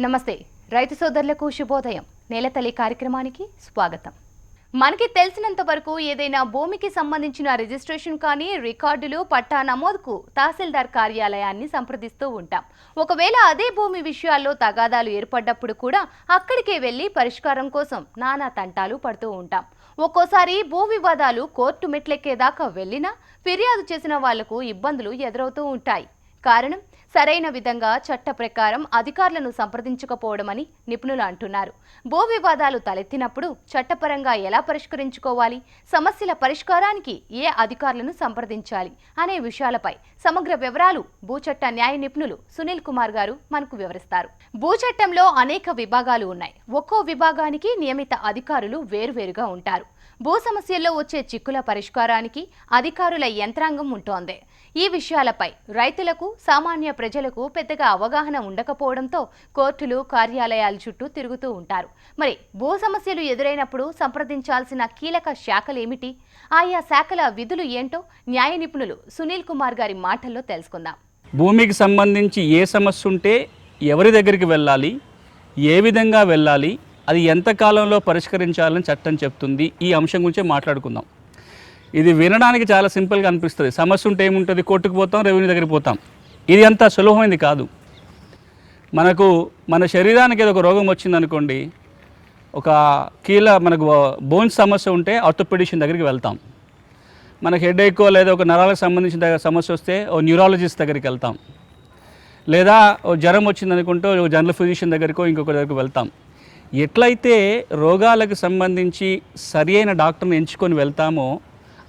నమస్తే. రైతు సోదరులకు శుభోదయం. నేలతల్లి కార్యక్రమానికి స్వాగతం. మనకి తెలిసినంత వరకు ఏదైనా భూమికి సంబంధించిన రిజిస్ట్రేషన్ కానీ రికార్డులు పట్టా నమోదుకు తహసీల్దార్ కార్యాలయాన్ని సంప్రదిస్తూ ఉంటాం. ఒకవేళ అదే భూమి విషయాల్లో తగాదాలు ఏర్పడ్డప్పుడు కూడా అక్కడికే వెళ్ళి పరిష్కారం కోసం నానా తంటాలు పడుతూ ఉంటాం. ఒక్కోసారి భూ వివాదాలు కోర్టు మెట్లెక్కేదాకా వెళ్ళినా ఫిర్యాదు చేసిన వాళ్ళకు ఇబ్బందులు ఎదురవుతూ ఉంటాయి. కారణం? సరైన విధంగా చట్ట ప్రకారం అధికారులను సంప్రదించకపోవడమని నిపుణులు అంటున్నారు. భూ వివాదాలు తలెత్తినప్పుడు చట్టపరంగా ఎలా పరిష్కరించుకోవాలి? సమస్యల పరిష్కారానికి ఏ అధికారులను సంప్రదించాలి? అనే విషయాలపై సమగ్ర వివరాలు భూచట్ట న్యాయ నిపుణులు సునీల్ కుమార్ గారు మనకు వివరిస్తారు. భూచట్టంలో అనేక విభాగాలు ఉన్నాయి. ఒక్కో విభాగానికి నియమిత అధికారులు వేరువేరుగా ఉంటారు. భూ సమస్యల్లో వచ్చే చిక్కుల పరిష్కారానికి అధికారుల యంత్రాంగం ఉంటోంది. ఈ విషయాలపై రైతులకు సామాన్య ప్రజలకు పెద్దగా అవగాహన ఉండకపోవడంతో కోర్టులు కార్యాలయాల చుట్టూ తిరుగుతూ ఉంటారు. మరి భూ సమస్యలు ఎదురైనప్పుడు సంప్రదించాల్సిన కీలక శాఖలేమిటి? ఆయా శాఖల విధులు ఏంటో న్యాయ నిపుణులు సునీల్ కుమార్ గారి మాటల్లో తెలుసుకుందాం. భూమికి సంబంధించి ఏ సమస్య ఉంటే ఎవరి దగ్గరికి వెళ్ళాలి ఏ విధంగా వెళ్ళాలి అది ఎంత కాలంలో పరిష్కరించాలని చట్టం చెప్తుంది ఈ అంశం గురించి మాట్లాడుకుందాం. ఇది వినడానికి చాలా సింపుల్గా అనిపిస్తుంది. సమస్య ఉంటే ఏముంటుంది? కోర్టుకు పోతాం రెవెన్యూ దగ్గరికి పోతాం. ఇది అంత సులభమైంది కాదు. మనకు మన శరీరానికి ఏదో ఒక రోగం వచ్చిందనుకోండి ఒక కీల మనకు బోన్స్ సమస్య ఉంటే ఆర్థోపెడిషన్ దగ్గరికి వెళ్తాం. మన హెడ్ ఎక్కువ లేదా ఒక నరాలకు సంబంధించిన సమస్య వస్తే ఓ న్యూరాలజిస్ట్ దగ్గరికి వెళ్తాం. లేదా ఓ జ్వరం వచ్చిందనుకుంటే ఒక జనరల్ ఫిజిషియన్ దగ్గరికో ఇంకొక దగ్గరికి వెళ్తాం. ఎట్లయితే రోగాలకు సంబంధించి సరి అయిన డాక్టర్ని ఎంచుకొని వెళ్తామో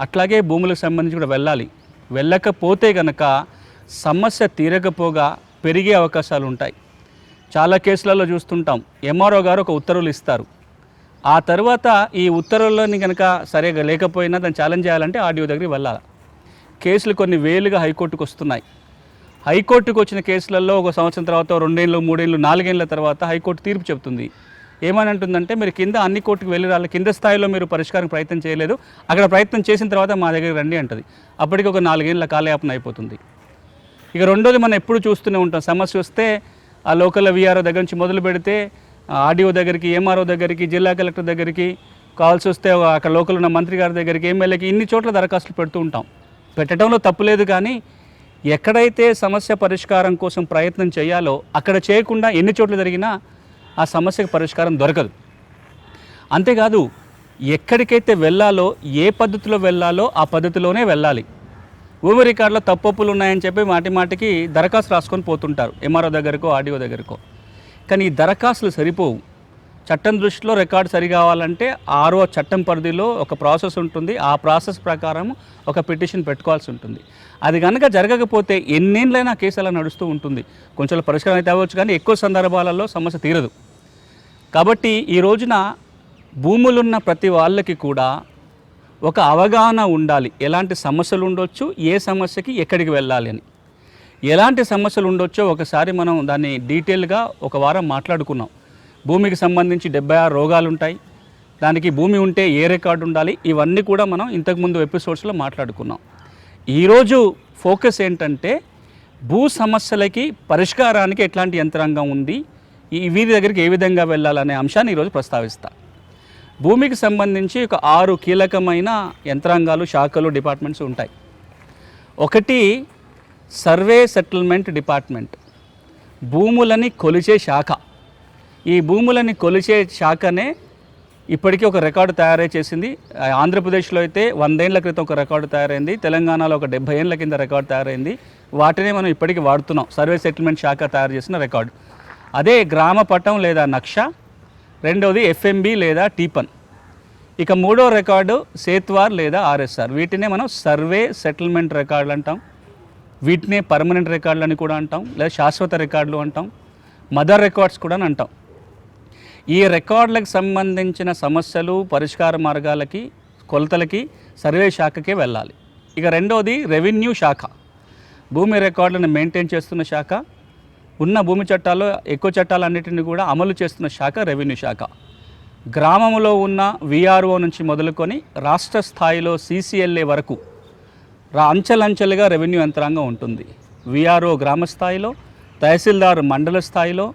అట్లాగే భూములకు సంబంధించి కూడా వెళ్ళాలి. వెళ్ళకపోతే కనుక సమస్య తీరకపోగా పెరిగే అవకాశాలు ఉంటాయి. చాలా కేసులలో చూస్తుంటాం. ఎంఆర్ఓ గారు ఒక ఉత్తర్వులు ఇస్తారు. ఆ తర్వాత ఈ ఉత్తర్వులని కనుక సరిగా లేకపోయినా దాన్ని ఛాలెంజ్ చేయాలంటే ఆడియో దగ్గరికి వెళ్ళాలి. కేసులు కొన్ని వేలుగా హైకోర్టుకు వస్తున్నాయి. హైకోర్టుకు వచ్చిన కేసులలో ఒక సంవత్సరం తర్వాత రెండేళ్ళు మూడేళ్ళు నాలుగేళ్ళ తర్వాత హైకోర్టు తీర్పు చెబుతుంది. ఏమని అంటుందంటే మీరు కింద అన్ని కోర్టుకు వెళ్ళి రాలి కింద స్థాయిలో మీరు పరిష్కారం ప్రయత్నం చేయలేదు. అక్కడ ప్రయత్నం చేసిన తర్వాత మా దగ్గర రండి అంటది. అప్పటికి ఒక నాలుగేళ్ళ కాలయాపన అయిపోతుంది. ఇక రెండోది మనం ఎప్పుడు చూస్తూనే ఉంటాం. సమస్య వస్తే ఆ లోకల్ విఆర్ఓ దగ్గర నుంచి మొదలు పెడితే ఆర్డీఓ దగ్గరికి ఎంఆర్ఓ దగ్గరికి జిల్లా కలెక్టర్ దగ్గరికి కాల్స్ వస్తే అక్కడ లోకల్ ఉన్న మంత్రి గారి దగ్గరికి ఎమ్మెల్యేకి ఇన్ని చోట్ల దరఖాస్తులు పెడుతూ ఉంటాం. పెట్టడంలో తప్పులేదు కానీ ఎక్కడైతే సమస్య పరిష్కారం కోసం ప్రయత్నం చేయాలో అక్కడ చేయకుండా ఎన్ని చోట్ల జరిగినా ఆ సమస్యకు పరిష్కారం దొరకదు. అంతేకాదు ఎక్కడికైతే వెళ్ళాలో ఏ పద్ధతిలో వెళ్ళాలో ఆ పద్ధతిలోనే వెళ్ళాలి. భూమి రికార్డులో తప్పప్పులు ఉన్నాయని చెప్పి మాటి మాటికి దరఖాస్తు రాసుకొని పోతుంటారు. ఎంఆర్ఓ దగ్గరకో ఆర్డీఓ దగ్గరకో. కానీ ఈ దరఖాస్తులు సరిపోవు. చట్టం దృష్టిలో రికార్డు సరి కావాలంటే ఆరో చట్టం పరిధిలో ఒక ప్రాసెస్ ఉంటుంది. ఆ ప్రాసెస్ ప్రకారం ఒక పిటిషన్ పెట్టుకోవాల్సి ఉంటుంది. అది కనుక జరగకపోతే ఎన్నేళ్ళైనా కేసు అలా నడుస్తూ ఉంటుంది. కొంచెం పరిష్కారం అయితే అవ్వచ్చు కానీ ఎక్కువ సందర్భాలలో సమస్య తీరదు. కాబట్టి ఈ రోజున భూములున్న ప్రతి వాళ్ళకి కూడా ఒక అవగాహన ఉండాలి. ఎలాంటి సమస్యలు ఉండొచ్చు ఏ సమస్యకి ఎక్కడికి వెళ్ళాలి అని. ఎలాంటి సమస్యలు ఉండొచ్చో ఒకసారి మనం దాన్ని డీటెయిల్గా ఒక వారం మాట్లాడుకున్నాం. భూమికి సంబంధించి డెబ్బై ఆరు రోగాలు ఉంటాయి దానికి భూమి ఉంటే ఏ రికార్డు ఉండాలి? ఇవన్నీ కూడా మనం ఇంతకుముందు ఎపిసోడ్స్లో మాట్లాడుకున్నాం. ఈరోజు ఫోకస్ ఏంటంటే భూ సమస్యలకి పరిష్కారానికి ఎట్లాంటి యంత్రాంగం ఉంది? ఈ వీరి దగ్గరికి ఏ విధంగా వెళ్ళాలనే అంశాన్ని ఈరోజు ప్రస్తావిస్తా. భూమికి సంబంధించి ఒక ఆరు కీలకమైన యంత్రాంగాలు శాఖలు డిపార్ట్మెంట్స్ ఉంటాయి. ఒకటి సర్వే సెటిల్మెంట్ డిపార్ట్మెంట్. భూములని కొలిచే శాఖ. ఈ భూములని కొలిచే శాఖనే ఇప్పటికీ ఒక రికార్డు తయారై చేసింది. ఆంధ్రప్రదేశ్లో అయితే వందేళ్ళ క్రితం ఒక రికార్డు తయారైంది. తెలంగాణలో ఒక డెబ్బై ఏళ్ళ కింద రికార్డు తయారైంది. వాటినే మనం ఇప్పటికీ వాడుతున్నాం. సర్వే సెటిల్మెంట్ శాఖ తయారు చేసిన రికార్డు. అదే గ్రామ పటం లేదా నక్ష రెండవది ఎఫ్ఎంబి లేదా టీపన్ ఇక మూడో రికార్డు సేత్వార్ లేదా ఆర్ఎస్ఆర్. వీటినే మనం సర్వే సెటిల్మెంట్ రికార్డులు అంటాం. వీటినే పర్మనెంట్ రికార్డులు అని కూడా అంటాం. లేదా శాశ్వత రికార్డులు అంటాం. మదర్ రికార్డ్స్ కూడా అని అంటాం. ఈ రికార్డులకు సంబంధించిన సమస్యలు పరిష్కార మార్గాలకి కొలతలకి సర్వే శాఖకే వెళ్ళాలి. ఇక రెండవది రెవెన్యూ శాఖ. భూమి రికార్డులను మెయింటైన్ చేస్తున్న శాఖ. ఉన్న భూమి చట్టాల్లో ఎక్కువ చట్టాలన్నింటినీ కూడా అమలు చేస్తున్న శాఖ రెవెన్యూ శాఖ. గ్రామంలో ఉన్న విఆర్ఓ నుంచి మొదలుకొని రాష్ట్ర స్థాయిలో సీసీఎల్ఏ వరకు రా అంచెలంచెలుగా రెవెన్యూ యంత్రాంగం ఉంటుంది. విఆర్ఓ గ్రామ స్థాయిలో తహసీల్దార్ మండల స్థాయిలో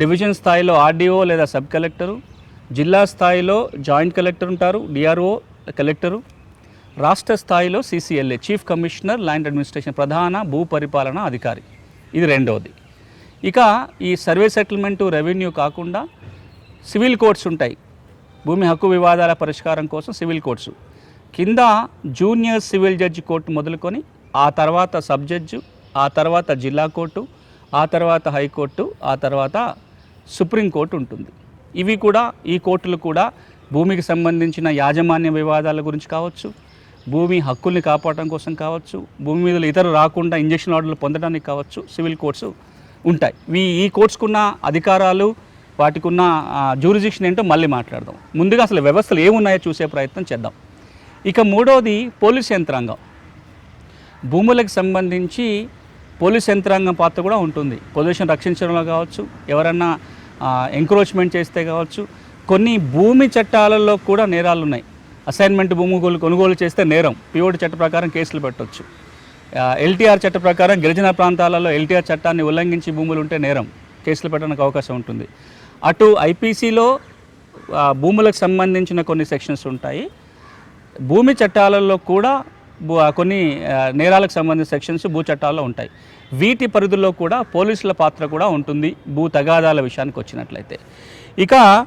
డివిజన్ స్థాయిలో ఆర్డీఓ లేదా సబ్ కలెక్టరు జిల్లా స్థాయిలో జాయింట్ కలెక్టర్ ఉంటారు డిఆర్ఓ కలెక్టరు రాష్ట్ర స్థాయిలో CCLA chief commissioner land administration ప్రధాన భూ పరిపాలన అధికారి. ఇది రెండవది. ఇక ఈ సర్వే సెటిల్మెంటు రెవెన్యూ కాకుండా సివిల్ కోర్ట్స్ ఉంటాయి. భూమి హక్కు వివాదాల పరిష్కారం కోసం సివిల్ కోర్ట్స్ కింద జూనియర్ సివిల్ జడ్జి కోర్టు మొదలుకొని ఆ తర్వాత సబ్ జడ్జు ఆ తర్వాత జిల్లా కోర్టు ఆ తర్వాత హైకోర్టు ఆ తర్వాత సుప్రీంకోర్టు ఉంటుంది. ఇవి కూడా ఈ కోర్టులు కూడా భూమికి సంబంధించిన యాజమాన్య వివాదాల గురించి కావచ్చు భూమి హక్కుల్ని కాపాడటం కోసం కావచ్చు భూమి మీద ఇతరులు రాకుండా ఇంజక్షన్ ఆర్డర్లు పొందడానికి కావచ్చు సివిల్ కోర్ట్స్ ఉంటాయి. ఈ ఈ కోర్ట్స్కున్న అధికారాలు వాటికున్న జ్యూరిజిక్షన్ ఏంటో మళ్ళీ మాట్లాడదాం. ముందుగా అసలు వ్యవస్థలు ఏమున్నాయో చూసే ప్రయత్నం చేద్దాం. ఇక మూడవది పోలీస్ యంత్రాంగం. భూములకు సంబంధించి పోలీస్ యంత్రాంగం పాత్ర కూడా ఉంటుంది. పొల్యూషన్ రక్షించడంలో కావచ్చు ఎవరన్నా ఎంక్రోచ్మెంట్ చేస్తే కావచ్చు కొన్ని భూమి చట్టాలలో కూడా నేరాలు ఉన్నాయి అసైన్మెంట్ భూమి కొనుగోలు చేస్తే నేరం. పిఓటి చట్ట ప్రకారం కేసులు పెట్టవచ్చు ఎల్టీఆర్ చట్ట ప్రకారం గిరిజన ప్రాంతాలలో ఎల్టీఆర్ చట్టాన్ని ఉల్లంఘించి భూములు ఉంటే నేరం. కేసులు పెట్టడానికి అవకాశం ఉంటుంది. అటు ఐపీసీలో భూములకు సంబంధించిన కొన్ని సెక్షన్స్ ఉంటాయి. భూమి చట్టాలలో కూడా భూ- కొన్ని నేరాలకు సంబంధించిన సెక్షన్స్ భూ చట్టాల్లో ఉంటాయి. వీటి పరిధిలో కూడా పోలీసుల పాత్ర కూడా ఉంటుంది భూ తగాదాల విషయానికి వచ్చినట్లయితే. ఇక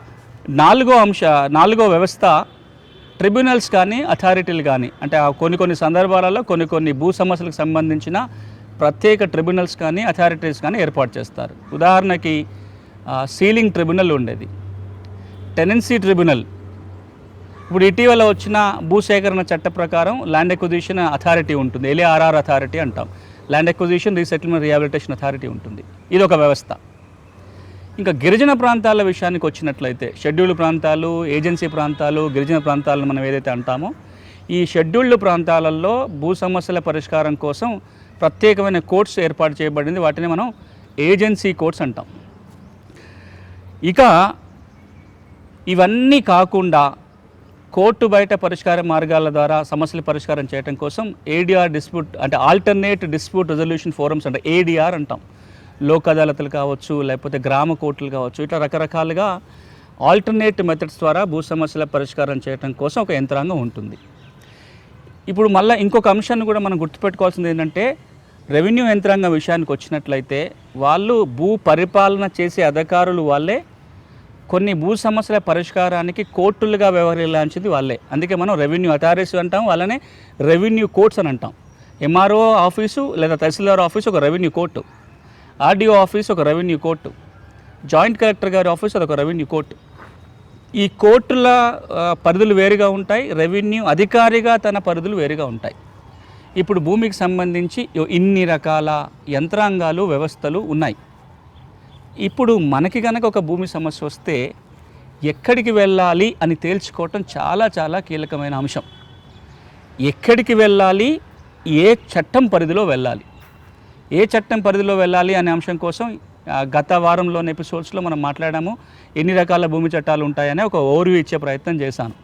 నాలుగో అంశ నాలుగో వ్యవస్థ ట్రిబ్యునల్స్ కానీ అథారిటీలు కానీ అంటే ఆ కొన్ని కొన్ని సందర్భాలలో కొన్ని కొన్ని భూ సమస్యలకు సంబంధించిన ప్రత్యేక ట్రిబ్యునల్స్ కానీ అథారిటీస్ కానీ ఏర్పాటు చేస్తారు. ఉదాహరణకి సీలింగ్ ట్రిబ్యునల్ ఉండేది. Tenancy tribunal. ఇప్పుడు ఇటీవల వచ్చిన భూసేకరణ చట్ట ప్రకారం ల్యాండ్ ఎక్విజిషన్ అథారిటీ ఉంటుంది. ఎల్ఏఆర్ఆర్ అథారిటీ అంటాం. Land acquisition resettlement rehabilitation authority ఉంటుంది. ఇది ఒక వ్యవస్థ. ఇంకా గిరిజన ప్రాంతాల విషయానికి వచ్చినట్లయితే షెడ్యూల్డ్ ప్రాంతాలు ఏజెన్సీ ప్రాంతాలు గిరిజన ప్రాంతాలను మనం ఏదైతే అంటామో ఈ షెడ్యూల్డ్ ప్రాంతాలలో భూ సమస్యల పరిష్కారం కోసం ప్రత్యేకమైన కోర్ట్స్ ఏర్పాటు చేయబడింది. వాటిని మనం ఏజెన్సీ కోర్ట్స్ అంటాం. ఇక ఇవన్నీ కాకుండా కోర్టు బయట పరిష్కార మార్గాల ద్వారా సమస్యల పరిష్కారం చేయడం కోసం ఏడిఆర్ డిస్ప్యూట్ అంటే ఆల్టర్నేట్ డిస్ప్యూట్ రెజల్యూషన్ ఫోరమ్స్ అంటే. ఏడిఆర్ అంటాం. లోక్ అదాలతలు కావచ్చు లేకపోతే గ్రామ కోర్టులు కావచ్చు ఇట్లా రకరకాలుగా ఆల్టర్నేట్ మెథడ్స్ ద్వారా భూ సమస్యల పరిష్కారం చేయడం కోసం ఒక యంత్రాంగం ఉంటుంది. ఇప్పుడు మళ్ళీ ఇంకొక అంశాన్ని కూడా మనం గుర్తుపెట్టుకోవాల్సింది ఏంటంటే రెవెన్యూ యంత్రాంగం విషయానికి వచ్చినట్లయితే వాళ్ళు భూ పరిపాలన చేసే అధికారులు వాళ్ళే కొన్ని భూ సమస్యల పరిష్కారానికి కోర్టులుగా వ్యవహరించాల్సింది వాళ్ళే. అందుకే మనం రెవెన్యూ అథారిటీస్ అంటాం వాళ్ళనే రెవెన్యూ కోర్ట్స్ అని అంటాం. ఎంఆర్ఓ ఆఫీసు లేదా తహసీల్దార్ ఆఫీసు ఒక రెవెన్యూ కోర్టు ఆర్డీఓ ఆఫీస్ ఒక రెవెన్యూ కోర్టు. జాయింట్ కలెక్టర్ గారి ఆఫీస్ అదొక రెవెన్యూ కోర్టు. ఈ కోర్టుల పరిధులు వేరుగా ఉంటాయి రెవెన్యూ అధికారిగా తన పరిధులు వేరుగా ఉంటాయి. ఇప్పుడు భూమికి సంబంధించి ఇన్ని రకాల యంత్రాంగాలు వ్యవస్థలు ఉన్నాయి. ఇప్పుడు మనకి కనుక ఒక భూమి సమస్య వస్తే ఎక్కడికి వెళ్ళాలి అని తేల్చుకోవటం చాలా చాలా కీలకమైన అంశం. ఎక్కడికి వెళ్ళాలి ఏ చట్టం పరిధిలో వెళ్ళాలి? ఏ చట్టం పరిధిలో వెళ్ళాలి అనే అంశం కోసం గత వారంలోని ఎపిసోడ్స్లో మనం మాట్లాడాము. ఎన్ని రకాల భూమి చట్టాలు ఉంటాయనే ఒక ఓవర్వ్యూ ఇచ్చే ప్రయత్నం చేశాను.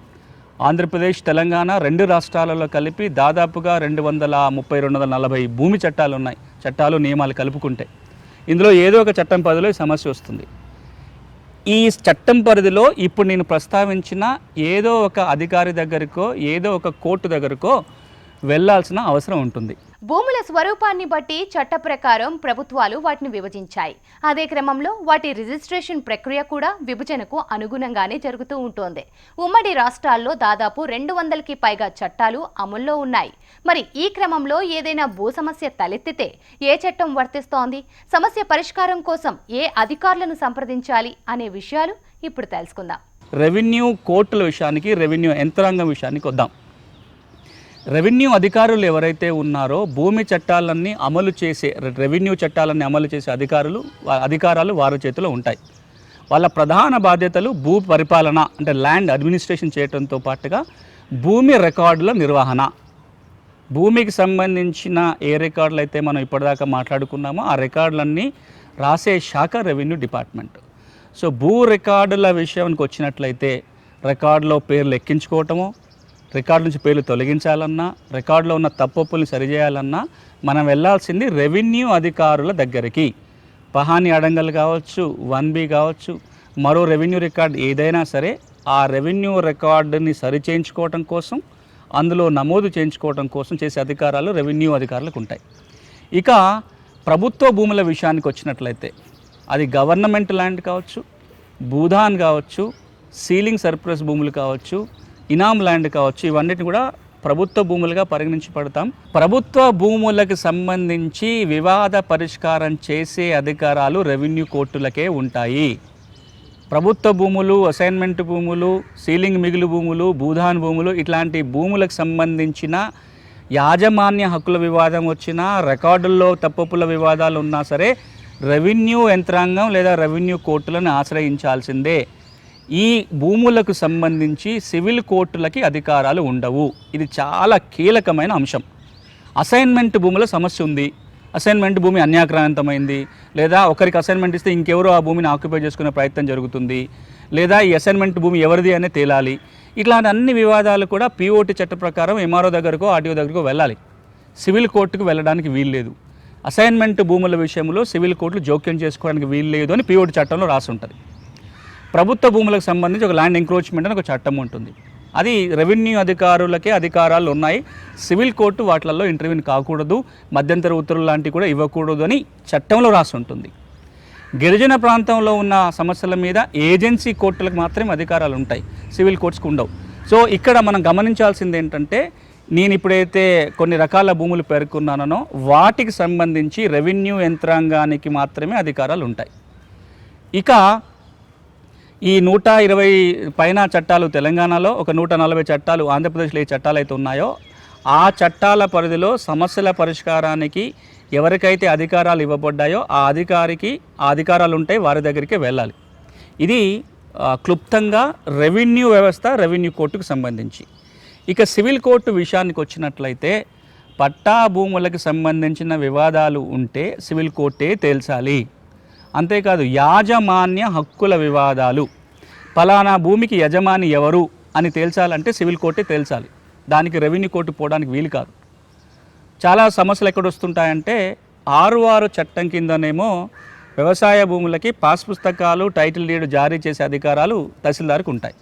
ఆంధ్రప్రదేశ్ తెలంగాణ రెండు రాష్ట్రాలలో కలిపి దాదాపుగా రెండు వందల ముప్పై రెండు వందల నలభై భూమి చట్టాలు ఉన్నాయి. చట్టాలు నియమాలు కలుపుకుంటే. ఇందులో ఏదో ఒక చట్టం పరిధిలో సమస్య వస్తుంది. ఈ చట్టం పరిధిలో ఇప్పుడు నేను ప్రస్తావించిన ఏదో ఒక అధికారి దగ్గరకో ఏదో ఒక కోర్టు దగ్గరకో వెళ్ళాల్సిన అవసరం ఉంటుంది. భూముల స్వరూపాన్ని బట్టి చట్ట ప్రకారం ప్రభుత్వాలు వాటిని విభజించాయి. అదే క్రమంలో వాటి రిజిస్ట్రేషన్ ప్రక్రియ కూడా విభజనకు అనుగుణంగానే జరుగుతూ ఉంటుంది. ఉమ్మడి రాష్ట్రాల్లో దాదాపు రెండు వందలకి పైగా చట్టాలు అమల్లో ఉన్నాయి. మరి ఈ క్రమంలో ఏదైనా భూ సమస్య తలెత్తితే ఏ చట్టం వర్తిస్తోంది? సమస్య పరిష్కారం కోసం ఏ అధికారులను సంప్రదించాలి అనే విషయాలు ఇప్పుడు తెలుసుకుందాం. రెవెన్యూ కోర్టుల విషయానికి రెవెన్యూ యంత్రాంగం విషయానికి వద్దాం. రెవెన్యూ అధికారులు ఎవరైతే ఉన్నారో భూమి చట్టాలన్నీ అమలు చేసే రెవెన్యూ చట్టాలన్నీ అమలు చేసే అధికారులు అధికారాలు వారి చేతిలో ఉంటాయి. వాళ్ళ ప్రధాన బాధ్యతలు భూ పరిపాలన అంటే ల్యాండ్ అడ్మినిస్ట్రేషన్ చేయడంతో పాటుగా భూమి రికార్డుల నిర్వహణ. భూమికి సంబంధించిన ఏ రికార్డులు అయితే మనం ఇప్పటిదాకా మాట్లాడుకున్నామో ఆ రికార్డులన్నీ రాసే శాఖ రెవెన్యూ డిపార్ట్మెంట్. సో భూ రికార్డుల విషయానికి వచ్చినట్లయితే రికార్డులో పేర్లు ఎక్కించుకోవటము రికార్డు నుంచి పేర్లు తొలగించాలన్నా రికార్డులో ఉన్న తప్పొప్పుల్ని సరిచేయాలన్నా మనం వెళ్ళాల్సింది రెవెన్యూ అధికారుల దగ్గరికి. పహాని అడంగల్ కావచ్చు వన్ బి కావచ్చు మరో రెవెన్యూ రికార్డ్ ఏదైనా సరే ఆ రెవెన్యూ రికార్డుని సరిచేయించుకోవటం కోసం అందులో నమోదు చేయించుకోవటం కోసం చేసే అధికారాలు రెవెన్యూ అధికారులకు ఉంటాయి. ఇక ప్రభుత్వ భూముల విషయానికి వచ్చినట్లయితే అది గవర్నమెంట్ ల్యాండ్ కావచ్చు భూధాన్ కావచ్చు సీలింగ్ సర్ప్లస్ భూములు కావచ్చు ఇనాం ల్యాండ్ కావచ్చు ఇవన్నిటిని కూడా ప్రభుత్వ భూములుగా పరిగణించబడతాం ప్రభుత్వ భూములకు సంబంధించి వివాద పరిష్కారం చేసే అధికారాలు రెవెన్యూ కోర్టులకే ఉంటాయి. ప్రభుత్వ భూములు అసైన్మెంట్ భూములు సీలింగ్ మిగులు భూములు భూధాన్ భూములు ఇట్లాంటి భూములకు సంబంధించిన యాజమాన్య హక్కుల వివాదం వచ్చినా రికార్డుల్లో తప్పుల వివాదాలు ఉన్నా సరే రెవెన్యూ యంత్రాంగం లేదా రెవెన్యూ కోర్టులను ఆశ్రయించాల్సిందే. ఈ భూములకు సంబంధించి సివిల్ కోర్టులకి అధికారాలు ఉండవు. ఇది చాలా కీలకమైన అంశం. అసైన్మెంట్ భూముల సమస్య ఉంది. అసైన్మెంట్ భూమి అన్యాక్రాంతమైంది. లేదా ఒకరికి అసైన్మెంట్ ఇస్తే ఇంకెవరో ఆ భూమిని ఆక్యుపై చేసుకునే ప్రయత్నం జరుగుతుంది. లేదా ఈ అసైన్మెంట్ భూమి ఎవరిది అనే తేలాలి. ఇట్లాంటి అన్ని వివాదాలు కూడా పిఓటి చట్ట ప్రకారం ఎంఆర్ఓ దగ్గరకో ఆర్టీఓ దగ్గరకో వెళ్ళాలి. సివిల్ కోర్టుకు వెళ్ళడానికి వీల్లేదు అసైన్మెంట్ భూముల విషయంలో సివిల్ కోర్టులు జోక్యం చేసుకోవడానికి వీల్లేదు అని పిఓటి చట్టంలో రాసి ఉంటుంది ప్రభుత్వ భూములకు సంబంధించి ఒక ల్యాండ్ ఎంక్రోచ్మెంట్ అని ఒక చట్టం ఉంటుంది. అది రెవెన్యూ అధికారులకే అధికారాలు ఉన్నాయి. సివిల్ కోర్టు వాటిలలో ఇంటర్వ్యూని కాకూడదు. మధ్యంతర ఉత్తర్వులు లాంటివి కూడా ఇవ్వకూడదు అని చట్టంలో రాసి ఉంటుంది. గిరిజన ప్రాంతంలో ఉన్న సమస్యల మీద ఏజెన్సీ కోర్టులకు మాత్రమే అధికారాలు ఉంటాయి. సివిల్ కోర్ట్స్కి ఉండవు. సో ఇక్కడ మనం గమనించాల్సింది ఏంటంటే నేను ఇప్పుడైతే కొన్ని రకాల భూములు పేర్కొన్నానో వాటికి సంబంధించి రెవెన్యూ యంత్రాంగానికి మాత్రమే అధికారాలు ఉంటాయి. ఇక ఈ నూట ఇరవై పైన చట్టాలు తెలంగాణలో ఒక నూట నలభై చట్టాలు ఆంధ్రప్రదేశ్లో ఏ చట్టాలు అయితే ఉన్నాయో ఆ చట్టాల పరిధిలో సమస్యల పరిష్కారానికి ఎవరికైతే అధికారాలు ఇవ్వబడ్డాయో ఆ అధికారికి ఆ అధికారాలు ఉంటాయి వారి దగ్గరికి వెళ్ళాలి. ఇది క్లుప్తంగా రెవెన్యూ వ్యవస్థ రెవెన్యూ కోర్టుకు సంబంధించి. ఇక సివిల్ కోర్టు విషయానికి వచ్చినట్లయితే పట్టా భూములకు సంబంధించిన వివాదాలు ఉంటే సివిల్ కోర్టే తేల్చాలి. అంతేకాదు యాజమాన్య హక్కుల వివాదాలు. ఫలానా భూమికి యజమాని ఎవరు అని తేల్చాలంటే సివిల్ కోర్టే తేల్చాలి. దానికి రెవెన్యూ కోర్టు పోవడానికి వీలు కాదు. చాలా సమస్యలు ఎక్కడ వస్తుంటాయంటే ఆరు ఆరు చట్టం కిందనేమో వ్యవసాయ భూములకి పాస్ పుస్తకాలు టైటిల్ డీడ్ జారీ చేసే అధికారాలు తహసీల్దార్కి ఉంటాయి.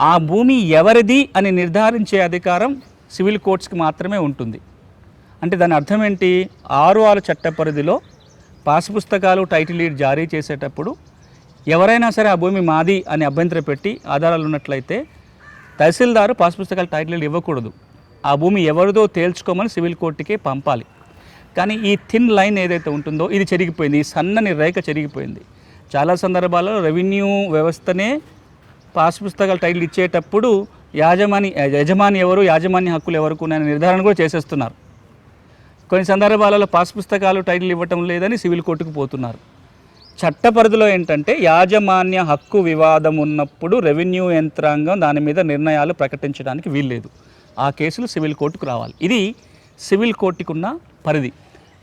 ఆ భూమి ఎవరిది అని నిర్ధారించే అధికారం సివిల్ కోర్ట్స్కి మాత్రమే ఉంటుంది. అంటే దాని అర్థం ఏంటి? ఆరు ఆరు చట్ట పరిధిలో పాస్ పుస్తకాలు టైటిల్ డీడ్ జారీ చేసేటప్పుడు ఎవరైనా సరే ఆ భూమి మాది అని అభ్యంతర పెట్టి ఆధారాలు ఉన్నట్లయితే తహసీల్దారు పాస్ పుస్తకాలు టైటిల్ లీడ్ ఇవ్వకూడదు. ఆ భూమి ఎవరిదో తేల్చుకోమని సివిల్ కోర్టుకి పంపాలి. కానీ ఈ థిన్ లైన్ ఏదైతే ఉంటుందో ఇది చెరిగిపోయింది. ఈ సన్నని రేఖ చెరిగిపోయింది. చాలా సందర్భాల్లో రెవెన్యూ వ్యవస్థనే పాస్ పుస్తకాలు టైటిల్ ఇచ్చేటప్పుడు యాజమాని యజమాని ఎవరు యాజమాన్య హక్కులు ఎవరు ఉన్నాయని నిర్ధారణ కూడా చేసేస్తున్నారు. కొన్ని సందర్భాలలో పాస్ పుస్తకాలు టైటిల్ ఇవ్వటం లేదని సివిల్ కోర్టుకు పోతున్నారు. చట్ట పరిధిలో ఏంటంటే యాజమాన్య హక్కు వివాదం ఉన్నప్పుడు రెవెన్యూ యంత్రాంగం దాని మీద నిర్ణయాలు ప్రకటించడానికి వీల్లేదు. ఆ కేసులు సివిల్ కోర్టుకు రావాలి. ఇది సివిల్ కోర్టుకున్న పరిధి.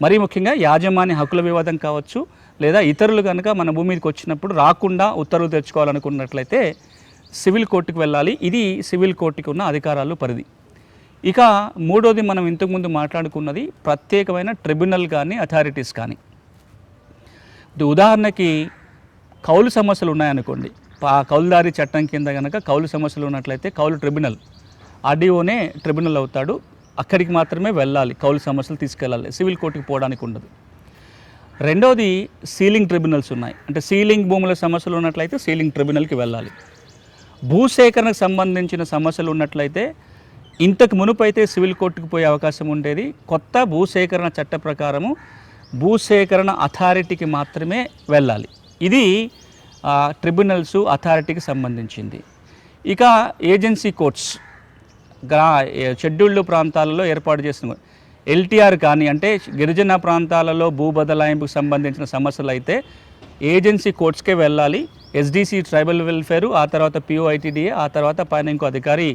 మరీ ముఖ్యంగా యాజమాన్య హక్కుల వివాదం కావచ్చు లేదా ఇతరులు కనుక మన భూమి మీదకి వచ్చినప్పుడు రాకుండా ఉత్తర్వులు తెచ్చుకోవాలనుకున్నట్లయితే సివిల్ కోర్టుకు వెళ్ళాలి. ఇది సివిల్ కోర్టుకు ఉన్న అధికారాలు పరిధి. ఇక మూడోది మనం ఇంతకుముందు మాట్లాడుకున్నది ప్రత్యేకమైన ట్రిబ్యునల్ కానీ అథారిటీస్ కానీ. ఇప్పుడు ఉదాహరణకి కౌలు సమస్యలు ఉన్నాయనుకోండి. ఆ కౌలుదారి చట్టం కింద కనుక కౌలు సమస్యలు ఉన్నట్లయితే కౌలు ట్రిబ్యునల్ ఆర్డీఓనే ట్రిబ్యునల్ అవుతాడు. అక్కడికి మాత్రమే వెళ్ళాలి కౌలు సమస్యలు తీసుకెళ్ళాలి. సివిల్ కోర్టుకి పోవడానికి ఉండదు. రెండోది సీలింగ్ ట్రిబ్యునల్స్ ఉన్నాయి. అంటే సీలింగ్ భూముల సమస్యలు ఉన్నట్లయితే సీలింగ్ ట్రిబ్యునల్కి వెళ్ళాలి. భూసేకరణకు సంబంధించిన సమస్యలు ఉన్నట్లయితే ఇంతకు మునుపు అయితే సివిల్ కోర్టుకు పోయే అవకాశం ఉండేది. కొత్త భూసేకరణ చట్ట ప్రకారము భూసేకరణ అథారిటీకి మాత్రమే వెళ్ళాలి. ఇది ట్రిబ్యునల్స్ అథారిటీకి సంబంధించింది. ఇక ఏజెన్సీ కోర్ట్స్ గ్రా షెడ్యూల్డ్ ప్రాంతాలలో ఏర్పాటు చేసిన ఎల్టీఆర్ కానీ అంటే గిరిజన ప్రాంతాలలో భూ బదలాయింపుకు సంబంధించిన సమస్యలు అయితే ఏజెన్సీ కోర్ట్స్కే వెళ్ళాలి. ఎస్డిసి ట్రైబల్ వెల్ఫేర్ ఆ తర్వాత పిఓఐటీడీఏ ఆ తర్వాత పైన ఇంకో అధికారి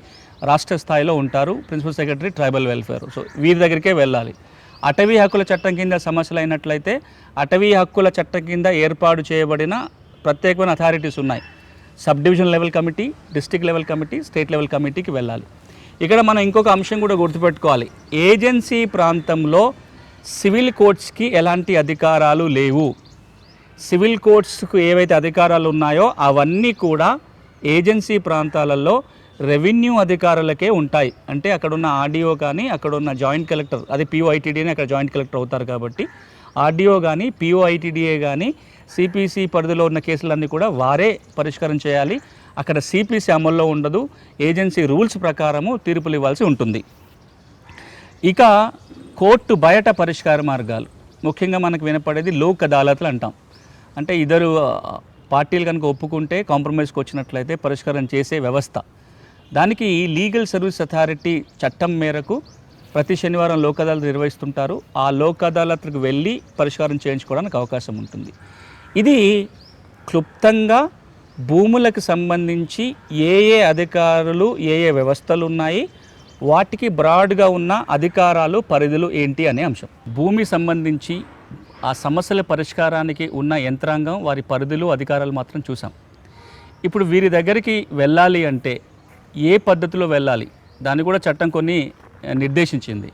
రాష్ట్ర స్థాయిలో ఉంటారు principal secretary tribal welfare. So వీరి దగ్గరికే వెళ్ళాలి. అటవీ హక్కుల చట్టం కింద సమస్యలు అయినట్లయితే అటవీ హక్కుల చట్టం కింద ఏర్పాటు చేయబడిన ప్రత్యేకమైన అథారిటీస్ ఉన్నాయి. Sub division level committee district level committee state level కమిటీకి వెళ్ళాలి. ఇక్కడ మనం ఇంకొక అంశం కూడా గుర్తుపెట్టుకోవాలి. ఏజెన్సీ ప్రాంతంలో సివిల్ కోర్ట్స్కి ఎలాంటి అధికారాలు లేవు. సివిల్ కోర్ట్స్కు ఏవైతే అధికారాలు ఉన్నాయో అవన్నీ కూడా ఏజెన్సీ ప్రాంతాలలో రెవెన్యూ అధికారులకే ఉంటాయి. అంటే అక్కడ ఉన్న ఆర్డీఓ కానీ అక్కడ ఉన్న జాయింట్ కలెక్టర్ అది పిఓఐటీడీ అని అక్కడ జాయింట్ కలెక్టర్ అవుతారు కాబట్టి ఆర్డీఓ కానీ పిఓఐటీడీఏ కానీ సిపిసి పరిధిలో ఉన్న కేసులన్నీ కూడా వారే పరిష్కారం చేయాలి. అక్కడ సిపిసి అమల్లో ఉండదు. ఏజెన్సీ రూల్స్ ప్రకారము తీర్పులు ఇవ్వాల్సి ఉంటుంది. ఇక కోర్టు బయట పరిష్కార మార్గాలు. ముఖ్యంగా మనకు వినపడేది లోక్ అదాలత్లు అంటాం. అంటే ఇద్దరు పార్టీలు కనుక ఒప్పుకుంటే కాంప్రమైజ్కి వచ్చినట్లయితే పరిష్కారం చేసే వ్యవస్థ. దానికి లీగల్ సర్వీస్ అథారిటీ చట్టం మేరకు ప్రతి శనివారం లోక్ అదాలత్ నిర్వహిస్తుంటారు. ఆ లోక్ అదాలత్లకు వెళ్ళి పరిష్కారం చేయించుకోవడానికి అవకాశం ఉంటుంది. ఇది క్లుప్తంగా భూములకు సంబంధించి ఏ ఏ అధికారులు ఏ ఏ వ్యవస్థలు ఉన్నాయి వాటికి బ్రాడ్గా ఉన్న అధికారాలు పరిధులు ఏంటి అనే అంశం. భూమి సంబంధించి ఆ సమస్యల పరిష్కారానికి ఉన్న యంత్రాంగం వారి పరిధులు అధికారాలు మాత్రం చూసాం. ఇప్పుడు వీరి దగ్గరికి వెళ్ళాలి అంటే ఏ పద్ధతిలో వెళ్ళాలి? దాన్ని కూడా చట్టం కొన్ని నిర్దేశించింది.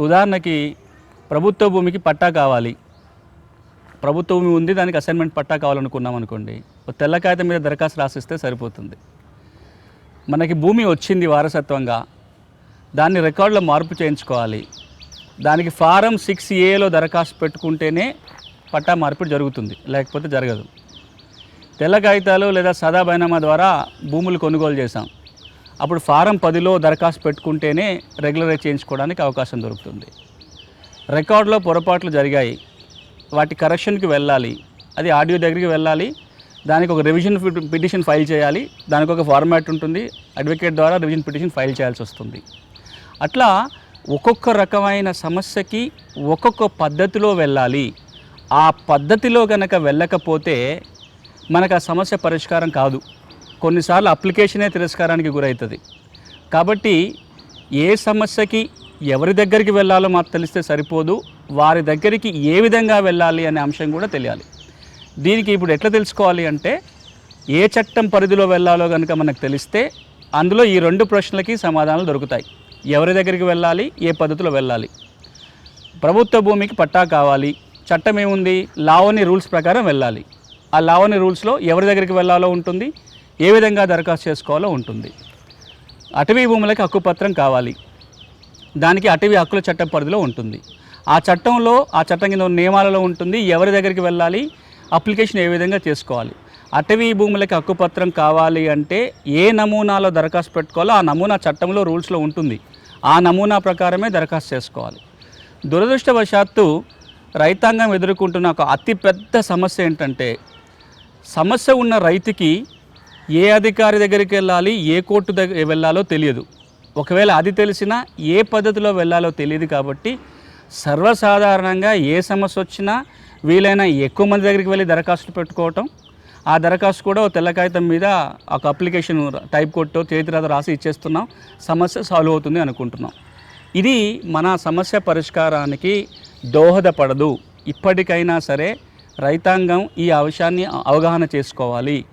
ఉదాహరణకి ప్రభుత్వ భూమికి పట్టా కావాలి. ప్రభుత్వ భూమి ఉంది దానికి అసైన్మెంట్ పట్టా కావాలనుకున్నాం అనుకోండి తెల్ల కాగితం మీద దరఖాస్తు రాసిస్తే సరిపోతుంది. మనకి భూమి వచ్చింది వారసత్వంగా దాన్ని రికార్డులో మార్పు చేయించుకోవాలి. దానికి ఫారం సిక్స్ ఏలో దరఖాస్తు పెట్టుకుంటేనే పట్టా మార్పిడి జరుగుతుంది లేకపోతే జరగదు. తెల్ల కాగితాలు లేదా సదా బైనామా ద్వారా భూములు కొనుగోలు చేశాం. అప్పుడు ఫారం పదిలో దరఖాస్తు పెట్టుకుంటేనే రెగ్యులరైజ్ చేయించుకోవడానికి అవకాశం దొరుకుతుంది. రికార్డులో పొరపాట్లు జరిగాయి. వాటి కరెక్షన్కి వెళ్ళాలి. అది ఆడియో దగ్గరికి వెళ్ళాలి. దానికి ఒక రివిజన్ పిటిషన్ ఫైల్ చేయాలి. దానికి ఒక ఫార్మాట్ ఉంటుంది. అడ్వకేట్ ద్వారా రివిజన్ పిటిషన్ ఫైల్ చేయాల్సి వస్తుంది. అట్లా ఒక్కొక్క రకమైన సమస్యకి ఒక్కొక్క పద్ధతిలో వెళ్ళాలి. ఆ పద్ధతిలో కనుక వెళ్ళకపోతే మనకు ఆ సమస్య పరిష్కారం కాదు. కొన్నిసార్లు అప్లికేషనే తిరస్కారానికి గురవుతుంది కాబట్టి ఏ సమస్యకి ఎవరి దగ్గరికి వెళ్ళాలో మాకు తెలిస్తే సరిపోదు వారి దగ్గరికి ఏ విధంగా వెళ్ళాలి అనే అంశం కూడా తెలియాలి. దీనికి ఇప్పుడు ఎట్లా తెలుసుకోవాలి అంటే ఏ చట్టం పరిధిలో వెళ్ళాలో కనుక మనకు తెలిస్తే అందులో ఈ రెండు ప్రశ్నలకి సమాధానాలు దొరుకుతాయి. ఎవరి దగ్గరికి వెళ్ళాలి ఏ పద్ధతిలో వెళ్ళాలి. ప్రభుత్వ భూమికి పట్టా కావాలి చట్టం ఏముంది లావణి రూల్స్ ప్రకారం వెళ్ళాలి. ఆ లావణి రూల్స్లో ఎవరి దగ్గరికి వెళ్ళాలో ఉంటుంది ఏ విధంగా దరఖాస్తు చేసుకోవాలో ఉంటుంది. అటవీ భూములకి హక్కుపత్రం కావాలి. దానికి అటవీ హక్కుల చట్టం పరిధిలో ఉంటుంది. ఆ చట్టంలో ఆ చట్టం కింద ఉన్న నియమాలలో ఉంటుంది ఎవరి దగ్గరికి వెళ్ళాలి అప్లికేషన్ ఏ విధంగా చేసుకోవాలి. అటవీ భూములకి హక్కుపత్రం కావాలి అంటే ఏ నమూనాలో దరఖాస్తు పెట్టుకోవాలో ఆ నమూనా చట్టంలో రూల్స్లో ఉంటుంది. ఆ నమూనా ప్రకారమే దరఖాస్తు చేసుకోవాలి. దురదృష్టవశాత్తు రైతాంగం ఎదుర్కొంటున్న ఒక అతిపెద్ద సమస్య ఏంటంటే సమస్య ఉన్న రైతుకి ఏ అధికారి దగ్గరికి వెళ్ళాలి ఏ కోర్టు దగ్గర వెళ్ళాలో తెలియదు. ఒకవేళ అది తెలిసినా ఏ పద్ధతిలో వెళ్ళాలో తెలియదు కాబట్టి సర్వసాధారణంగా ఏ సమస్య వచ్చినా వీలైన ఎక్కువ మంది దగ్గరికి వెళ్ళి దరఖాస్తులు పెట్టుకోవటం. ఆ దరఖాస్తు కూడా తెల్ల కాగితం మీద ఒక అప్లికేషన్ టైప్ కొట్టో చేతిరాత రాసి ఇచ్చేస్తున్నాం. సమస్య సాల్వ్ అవుతుంది అనుకుంటున్నాం. ఇది మన సమస్య పరిష్కారానికి దోహదపడదు. ఇప్పటికైనా సరే రైతాంగం ఈ అంశాన్ని అవగాహన చేసుకోవాలి.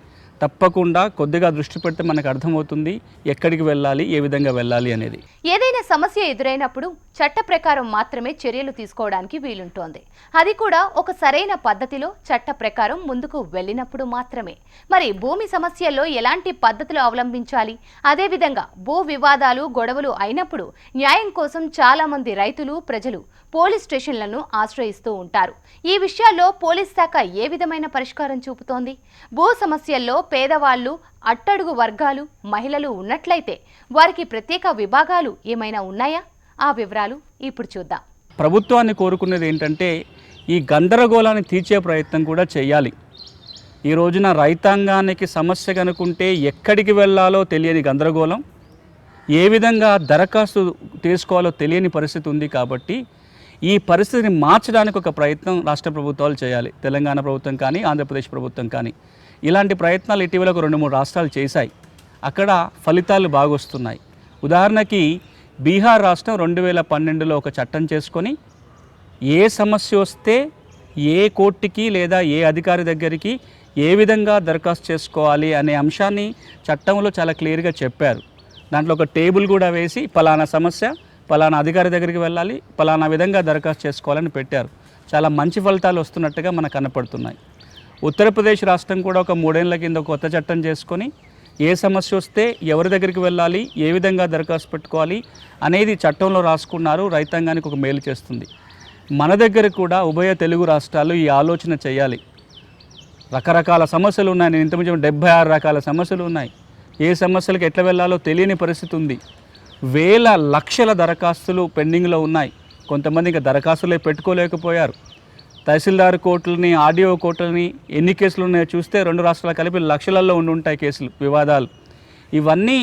తప్పకుండా కొద్దిగా దృష్టి పెడితే మనకు అర్థమవుతుంది ఎక్కడికి వెళ్ళాలి ఏ విధంగా వెళ్ళాలి అనేది. ఏదైనా సమస్య ఎదురైనప్పుడు చట్ట ప్రకారం మాత్రమే చర్యలు తీసుకోవడానికి వీలుంటోంది. అది కూడా ఒక సరైన పద్ధతిలో చట్ట ప్రకారం ముందుకు వెళ్ళినప్పుడు మాత్రమే. మరి భూమి సమస్యల్లో ఎలాంటి పద్ధతులు అవలంబించాలి? అదేవిధంగా భూ వివాదాలు గొడవలు అయినప్పుడు న్యాయం కోసం చాలా మంది రైతులు ప్రజలు పోలీస్ స్టేషన్లను ఆశ్రయిస్తూ ఉంటారు. ఈ విషయాల్లో పోలీస్ శాఖ ఏ విధమైన పరిష్కారం చూపుతోంది? భూ సమస్యల్లో పేదవాళ్ళు అట్టడుగు వర్గాలు మహిళలు ఉన్నట్లయితే వారికి ప్రత్యేక విభాగాలు ఏమైనా ఉన్నాయా? ఆ వివరాలు ఇప్పుడు చూద్దాం. ప్రభుత్వాన్ని కోరుకునేది ఏంటంటే ఈ గందరగోళాన్ని తీర్చే ప్రయత్నం కూడా చేయాలి. ఈ రోజున రైతాంగానికి సమస్య కనుకుంటే ఎక్కడికి వెళ్ళాలో తెలియని గందరగోళం ఏ విధంగా దరఖాస్తు తీసుకోవాలో తెలియని పరిస్థితి ఉంది కాబట్టి ఈ పరిస్థితిని మార్చడానికి ఒక ప్రయత్నం రాష్ట్ర ప్రభుత్వాలు చేయాలి. తెలంగాణ ప్రభుత్వం కానీ ఆంధ్రప్రదేశ్ ప్రభుత్వం కానీ. ఇలాంటి ప్రయత్నాలు ఇటీవల ఒక రెండు మూడు రాష్ట్రాలు చేశాయి. అక్కడ ఫలితాలు బాగొస్తున్నాయి. ఉదాహరణకి బీహార్ రాష్ట్రం రెండు వేల పన్నెండులో ఒక చట్టం చేసుకొని ఏ సమస్య వస్తే ఏ కోర్టుకి లేదా ఏ అధికారి దగ్గరికి ఏ విధంగా దరఖాస్తు చేసుకోవాలి అనే అంశాన్ని చట్టంలో చాలా క్లియర్గా చెప్పారు. దాంట్లో ఒక టేబుల్ కూడా వేసి పలానా సమస్య పలానా అధికారి దగ్గరికి వెళ్ళాలి పలానా విధంగా దరఖాస్తు చేసుకోవాలని పెట్టారు. చాలా మంచి ఫలితాలు వస్తున్నట్టుగా మనకు కనపడుతున్నాయి. ఉత్తరప్రదేశ్ రాష్ట్రం కూడా ఒక మూడేళ్ళ కింద కొత్త చట్టం చేసుకొని ఏ సమస్య వస్తే ఎవరి దగ్గరికి వెళ్ళాలి ఏ విధంగా దరఖాస్తు పెట్టుకోవాలి అనేది చట్టంలో రాసుకున్నారు రైతాంగానికి ఒక మేలు చేస్తుంది. మన దగ్గర కూడా ఉభయ తెలుగు రాష్ట్రాలు ఈ ఆలోచన చేయాలి. రకరకాల సమస్యలు ఉన్నాయి. నేను ఇంతకుముందు డెబ్బై ఆరు రకాల సమస్యలు ఉన్నాయి. ఏ సమస్యలకు ఎట్లా వెళ్ళాలో తెలియని పరిస్థితి ఉంది. వేల లక్షల దరఖాస్తులు పెండింగ్లో ఉన్నాయి. కొంతమంది ఇంకా దరఖాస్తులే పెట్టుకోలేకపోయారు. తహసీల్దార్ కోర్టులని ఆర్డీఓ కోర్టులని ఎన్ని కేసులు ఉన్నాయో చూస్తే రెండు రాష్ట్రాలు కలిపి లక్షలలో ఉండి ఉంటాయి కేసులు వివాదాలు. ఇవన్నీ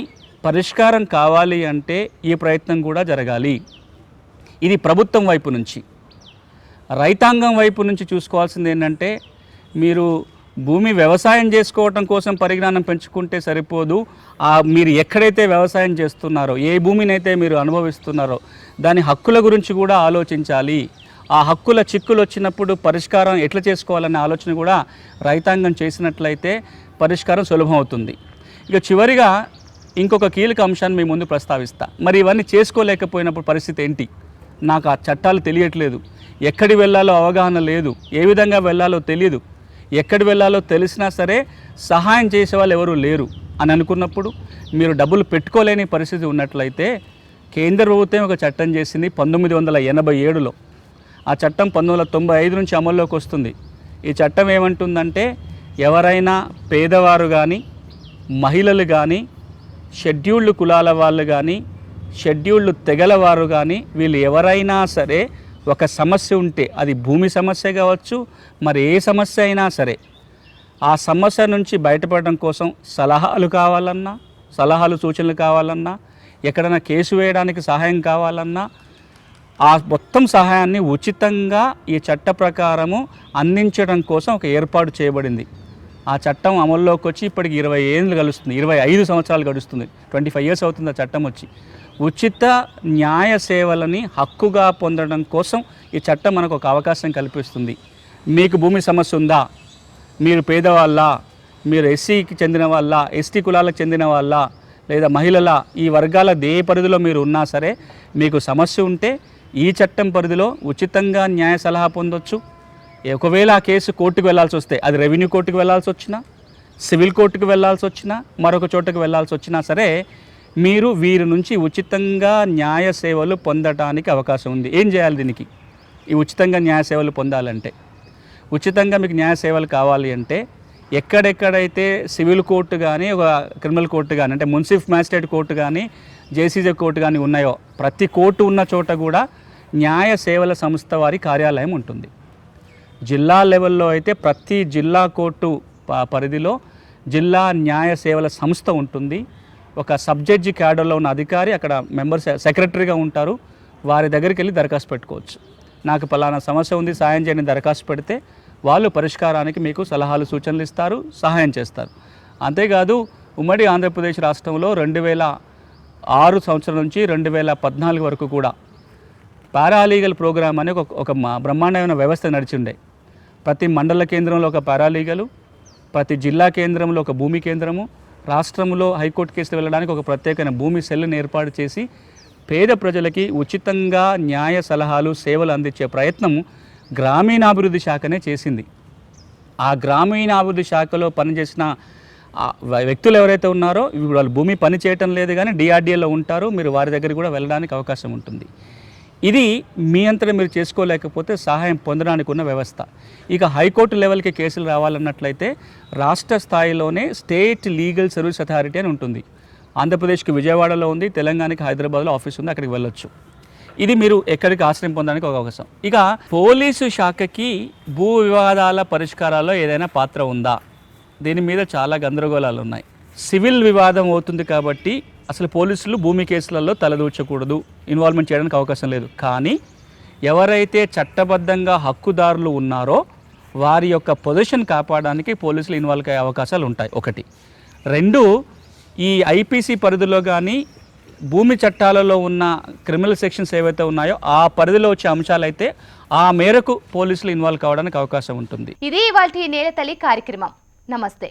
పరిష్కారం కావాలి అంటే ఈ ప్రయత్నం కూడా జరగాలి. ఇది ప్రభుత్వం వైపు నుంచి. రైతాంగం వైపు నుంచి చూసుకోవాల్సింది ఏంటంటే మీరు భూమి వ్యవసాయం చేసుకోవటం కోసం పరిజ్ఞానం పెంచుకుంటే సరిపోదు. ఆ మీరు ఎక్కడైతే వ్యవసాయం చేస్తున్నారో ఏ భూమినైతే మీరు అనుభవిస్తున్నారో దాని హక్కుల గురించి కూడా ఆలోచించాలి. ఆ హక్కుల చిక్కులు వచ్చినప్పుడు పరిష్కారం ఎట్లా చేసుకోవాలనే ఆలోచన కూడా రైతాంగం చేసినట్లయితే పరిష్కారం సులభం అవుతుంది. ఇక చివరిగా ఇంకొక కీలక అంశాన్ని మీ ముందు ప్రస్తావిస్తా. మరి ఇవన్నీ చేసుకోలేకపోయినప్పుడు పరిస్థితి ఏంటి? నాకు ఆ చట్టాలు తెలియట్లేదు. ఎక్కడి వెళ్ళాలో అవగాహన లేదు. ఏ విధంగా వెళ్ళాలో తెలియదు ఎక్కడి వెళ్ళాలో తెలిసినా సరే సహాయం చేసే వాళ్ళు ఎవరూ లేరు అని అనుకున్నప్పుడు మీరు డబ్బులు పెట్టుకోలేని పరిస్థితి ఉన్నట్లయితే కేంద్ర ప్రభుత్వం ఒక చట్టం చేసింది పంతొమ్మిది వందల ఎనభై ఏడులో. ఆ చట్టం పంతొమ్మిది వందల తొంభై ఐదు నుంచి అమల్లోకి వస్తుంది. ఈ చట్టం ఏమంటుందంటే ఎవరైనా పేదవారు కానీ మహిళలు కానీ షెడ్యూల్డ్ కులాల వాళ్ళు కానీ షెడ్యూల్డ్ తెగల వారు కానీ వీళ్ళు ఎవరైనా సరే ఒక సమస్య ఉంటే అది భూమి సమస్య కావచ్చు మరి ఏ సమస్య అయినా సరే ఆ సమస్య నుంచి బయటపడడం కోసం సలహాలు కావాలన్నా సలహాలు సూచనలు కావాలన్నా ఎక్కడైనా కేసు వేయడానికి సహాయం కావాలన్నా ఆ మొత్తం సహాయాన్ని ఉచితంగా ఈ చట్ట ప్రకారము అందించడం కోసం ఒక ఏర్పాటు చేయబడింది. ఆ చట్టం అమల్లోకి వచ్చి ఇప్పటికి ఇరవై ఏళ్ళు కలుస్తుంది ఇరవై ఐదు సంవత్సరాలు గడుస్తుంది. ట్వంటీ ఫైవ్ ఇయర్స్ అవుతుంది ఆ చట్టం వచ్చి. ఉచిత న్యాయ సేవలని హక్కుగా పొందడం కోసం ఈ చట్టం మనకు ఒక అవకాశం కల్పిస్తుంది. మీకు భూమి సమస్య ఉందా? మీరు పేదవాళ్ళ? మీరు ఎస్సీకి చెందిన వాళ్ళ? ఎస్టీ కులాలకు చెందిన వాళ్ళ? లేదా మహిళల? ఈ వర్గాల ఏ పరిధిలో మీరు ఉన్నా సరే మీకు సమస్య ఉంటే ఈ చట్టం పరిధిలో ఉచితంగా న్యాయ సలహా పొందొచ్చు. ఒకవేళ ఆ కేసు కోర్టుకు వెళ్ళాల్సి వస్తే అది రెవెన్యూ కోర్టుకు వెళ్ళాల్సి వచ్చినా సివిల్ కోర్టుకు వెళ్ళాల్సి వచ్చినా మరొక చోటకు వెళ్ళాల్సి వచ్చినా సరే మీరు వీరి నుంచి ఉచితంగా న్యాయ సేవలు పొందటానికి అవకాశం ఉంది. ఏం చేయాలి దీనికి? ఈ ఉచితంగా న్యాయ సేవలు పొందాలంటే. ఉచితంగా మీకు న్యాయ సేవలు కావాలి అంటే ఎక్కడెక్కడైతే సివిల్ కోర్టు కానీ ఒక క్రిమినల్ కోర్టు కానీ అంటే మున్సిఫ్ మ్యాజిస్ట్రేట్ కోర్టు కానీ జేసీజే కోర్టు కానీ ఉన్నాయో ప్రతి కోర్టు ఉన్న చోట కూడా న్యాయ సేవల సంస్థ వారి కార్యాలయం ఉంటుంది. జిల్లా లెవెల్లో అయితే ప్రతి జిల్లా కోర్టు పరిధిలో జిల్లా న్యాయ సేవల సంస్థ ఉంటుంది. ఒక సబ్జడ్జి క్యాడర్లో ఉన్న అధికారి అక్కడ మెంబర్ సెక్రటరీగా ఉంటారు. వారి దగ్గరికి వెళ్ళి దరఖాస్తు పెట్టుకోవచ్చు. నాకు పలానా సమస్య ఉంది సాయం చేయని దరఖాస్తు పెడితే వాళ్ళు పరిష్కారానికి మీకు సలహాలు సూచనలు ఇస్తారు సహాయం చేస్తారు. అంతేకాదు ఉమ్మడి ఆంధ్రప్రదేశ్ రాష్ట్రంలో రెండు వేల ఆరు సంవత్సరం నుంచి రెండు వేల పద్నాలుగు వరకు కూడా పారాలీగల్ ప్రోగ్రామ్ అని ఒక ఒక బ్రహ్మాండమైన వ్యవస్థ నడిచిండే. ప్రతి మండల కేంద్రంలో ఒక పారాలీగలు ప్రతి జిల్లా కేంద్రంలో ఒక భూమి కేంద్రము రాష్ట్రంలో హైకోర్టు కేసులు వెళ్ళడానికి ఒక ప్రత్యేకమైన భూమి సెల్ని ఏర్పాటు చేసి పేద ప్రజలకి ఉచితంగా న్యాయ సలహాలు సేవలు అందించే ప్రయత్నం గ్రామీణాభివృద్ధి శాఖనే చేసింది. ఆ గ్రామీణాభివృద్ధి శాఖలో పనిచేసిన వ్యక్తులు ఎవరైతే ఉన్నారో ఇప్పుడు వాళ్ళు భూమి పని చేయటం లేదు కానీ డిఆర్డీఏలో ఉంటారు. మీరు వారి దగ్గర కూడా వెళ్ళడానికి అవకాశం ఉంటుంది. ఇది మీ అంతటా మీరు చేసుకోలేకపోతే సహాయం పొందడానికి ఉన్న వ్యవస్థ. ఇక హైకోర్టు లెవెల్కి కేసులు రావాలన్నట్లయితే రాష్ట్ర స్థాయిలోనే స్టేట్ లీగల్ సర్వీస్ అథారిటీ అని ఉంటుంది. ఆంధ్రప్రదేశ్కి విజయవాడలో ఉంది తెలంగాణకి హైదరాబాద్లో ఆఫీస్ ఉంది అక్కడికి వెళ్ళొచ్చు. ఇది మీరు ఎక్కడికి ఆశ్రయం పొందడానికి ఒక అవకాశం. ఇక పోలీసు శాఖకి భూ వివాదాల పరిష్కారాల్లో ఏదైనా పాత్ర ఉందా? దీని మీద చాలా గందరగోళాలు ఉన్నాయి. సివిల్ వివాదం అవుతుంది కాబట్టి అసలు పోలీసులు భూమి కేసులలో తలదూర్చకూడదు. ఇన్వాల్వ్మెంట్ చేయడానికి అవకాశం లేదు. కానీ ఎవరైతే చట్టబద్ధంగా హక్కుదారులు ఉన్నారో వారి యొక్క పొజిషన్ కాపాడడానికి పోలీసులు ఇన్వాల్వ్ అయ్యే అవకాశాలు ఉంటాయి. ఒకటి. రెండు ఈ ఐపీసీ పరిధిలో కానీ భూమి చట్టాలలో ఉన్న క్రిమినల్ సెక్షన్స్ ఏవైతే ఉన్నాయో ఆ పరిధిలో వచ్చే అంశాలైతే ఆ మేరకు పోలీసులు ఇన్వాల్వ్ కావడానికి అవకాశం ఉంటుంది. ఇది ఇవాళ నేల తల్లి కార్యక్రమం. నమస్తే.